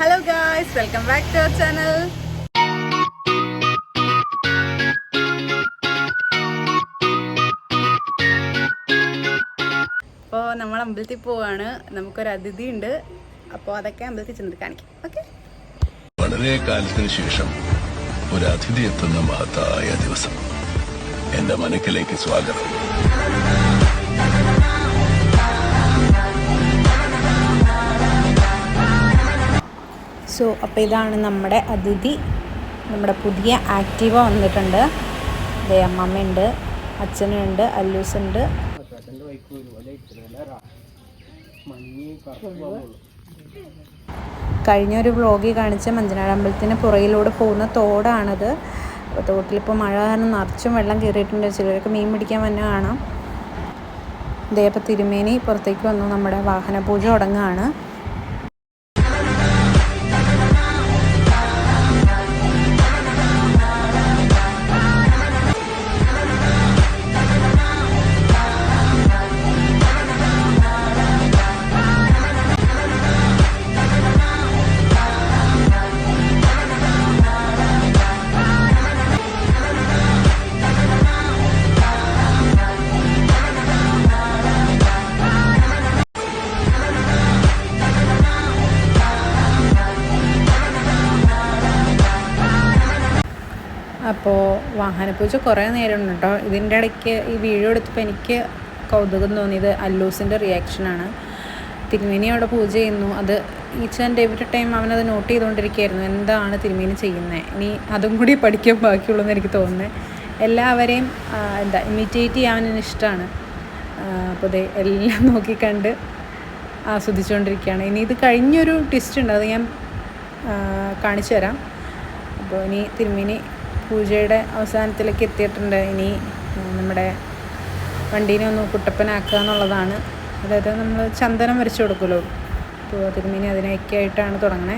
Hello guys welcome back to our channel അപ്പോൾ നമ്മൾ അമ്പലത്തിൽ പോവാണ്. നമുക്കൊരു അതിഥി ഉണ്ട് അപ്പോൾ അതൊക്കെ അമ്പലത്തിൽ ചെന്നിട്ട് കാണിക്കാം. ഓക്കെ വളരെ കാലത്തിന് ശേഷം ഒരു അതിഥി എത്തുന്ന മഹത്തായ ദിവസം. എന്റെ മനക്കിലേക്ക് സ്വാഗതം. സോ അപ്പോൾ ഇതാണ് നമ്മുടെ അതിഥി. നമ്മുടെ പുതിയ ആക്റ്റീവ വന്നിട്ടുണ്ട്. അതെ അമ്മമ്മയുണ്ട് അച്ഛനുണ്ട് അല്ലൂസുണ്ട്. കഴിഞ്ഞ ഒരു വ്ളോഗിൽ കാണിച്ച മഞ്ചനാട് അമ്പലത്തിന് പുറയിലൂടെ പോകുന്ന തോടാണത്. തോട്ടിലിപ്പോൾ മഴ കാരണം നിറച്ചും വെള്ളം കയറിയിട്ടുണ്ട്. ചിലരൊക്കെ മീൻ പിടിക്കാൻ തന്നെ കാണാം. ദേ അപ്പോൾ തിരുമേനി പുറത്തേക്ക് വന്നു. നമ്മുടെ വാഹന പൂജ തുടങ്ങുകയാണ് അപ്പോൾ വാഹനപൂജ കുറേ നേരം കേട്ടോ. ഇതിന്റെ ഇടയ്ക്ക് ഈ വീഡിയോ എടുത്തപ്പോൾ എനിക്ക് കൗതുകം തോന്നിയത് അല്ലൂസിന്റെ റിയാക്ഷനാണ്. തിരുമേനി അവിടെ പൂജ ചെയ്യുന്നു. അത് ഈച്ച് ആൻഡ് എവറി ടൈം അവനത് നോട്ട് ചെയ്തുകൊണ്ടിരിക്കുകയായിരുന്നു. എന്താണ് തിരുമേനി ചെയ്യുന്നത്? ഇനി അതും കൂടി പഠിക്കാൻ ബാക്കിയുള്ളൂ എന്ന് എനിക്ക് തോന്നുന്നത് എല്ലാവരെയും എന്താ ഇമിറ്റേറ്റ് ചെയ്യാൻ ഇഷ്ടമാണ്. അപ്പോൾ അതെ എല്ലാം നോക്കിക്കണ്ട് ആസ്വദിച്ചുകൊണ്ടിരിക്കുകയാണ്. ഇനി ഇത് കഴിഞ്ഞൊരു ട്വിസ്റ്റ് ഉണ്ട്. അത് ഞാൻ കാണിച്ചു തരാം അപ്പോൾ ഇനി തിരുമേനി പൂജയുടെ അവസാനത്തിലേക്ക് എത്തിയിട്ടുണ്ട്. ഇനി നമ്മുടെ വണ്ടീനെ ഒന്ന് കുട്ടപ്പനാക്കുക എന്നുള്ളതാണ്. അതായത് നമ്മൾ ചന്ദനം വരച്ചു കൊടുക്കുമല്ലോ. അപ്പോൾ തിരുമേനി അതിനൊക്കെ ആയിട്ടാണ് തുടങ്ങണേ.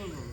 응.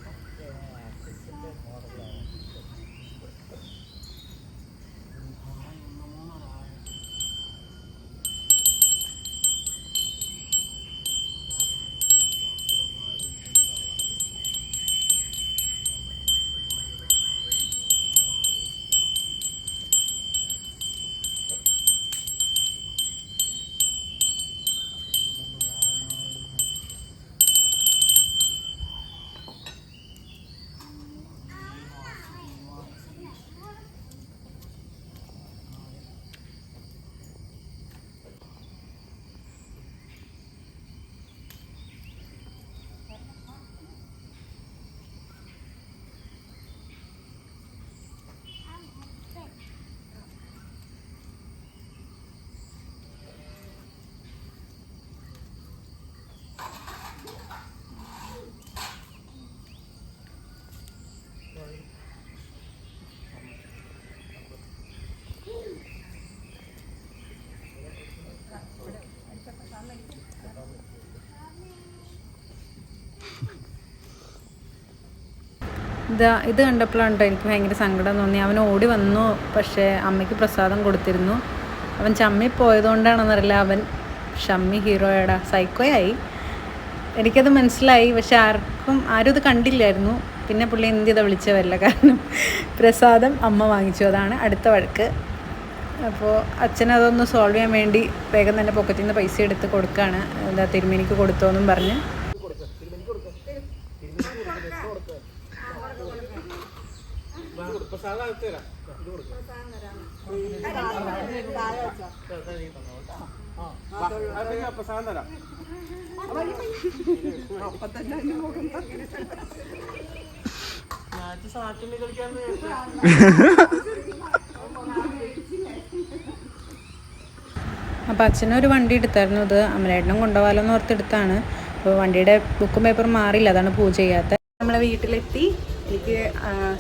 ഇത് ഇത് കണ്ടപ്പോഴാണ് എനിക്ക് ഭയങ്കര സങ്കടം തോന്നി. അവൻ ഓടി വന്നു പക്ഷേ അമ്മയ്ക്ക് പ്രസാദം കൊടുത്തിരുന്നു. അവൻ ചമ്മി പോയതുകൊണ്ടാണെന്നറിയില്ല. അവൻ ഷമ്മി ഹീറോയടാ സൈക്കോയായി. എനിക്കത് മനസ്സിലായി പക്ഷെ ആർക്കും ആരും ഇത് കണ്ടില്ലായിരുന്നു. പിന്നെ പുള്ളി എന്ത് ചെയ്താൽ വിളിച്ചതല്ല കാരണം പ്രസാദം അമ്മ വാങ്ങിച്ചു. അതാണ് അടുത്ത വഴക്ക്. അപ്പോൾ അച്ഛൻ അതൊന്ന് സോൾവ് ചെയ്യാൻ വേണ്ടി വേഗം തന്നെ പോക്കറ്റിൽ നിന്ന് പൈസ എടുത്ത് കൊടുക്കുകയാണ്. എന്താ തിരുമേനിക്ക് കൊടുത്തോന്നും പറഞ്ഞ്. അപ്പോൾ അച്ഛനൊരു വണ്ടി എടുത്തായിരുന്നു അത് അമലേട്ടനും കൊണ്ടുപോകാലോന്ന് ഓർത്തെടുത്താണ്. അപ്പോൾ വണ്ടിയുടെ ബുക്കും പേപ്പറും മാറിയില്ല അതാണ് പൂജ ചെയ്യാത്ത. നമ്മളെ വീട്ടിലെത്തി. എനിക്ക്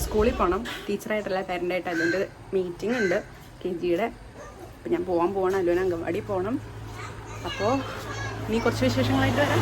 സ്കൂളിൽ പോകണം ടീച്ചറായിട്ടല്ല പാരന്റായിട്ട് അതിന്റെ മീറ്റിംഗ് ഉണ്ട് കെ ജിയുടെ. അപ്പം ഞാൻ പോകാൻ പോകണം അല്ലോന അംഗൻവാടി പോകണം അപ്പോൾ ഇനി കുറച്ച് വിശേഷങ്ങളായിട്ട് വരാം.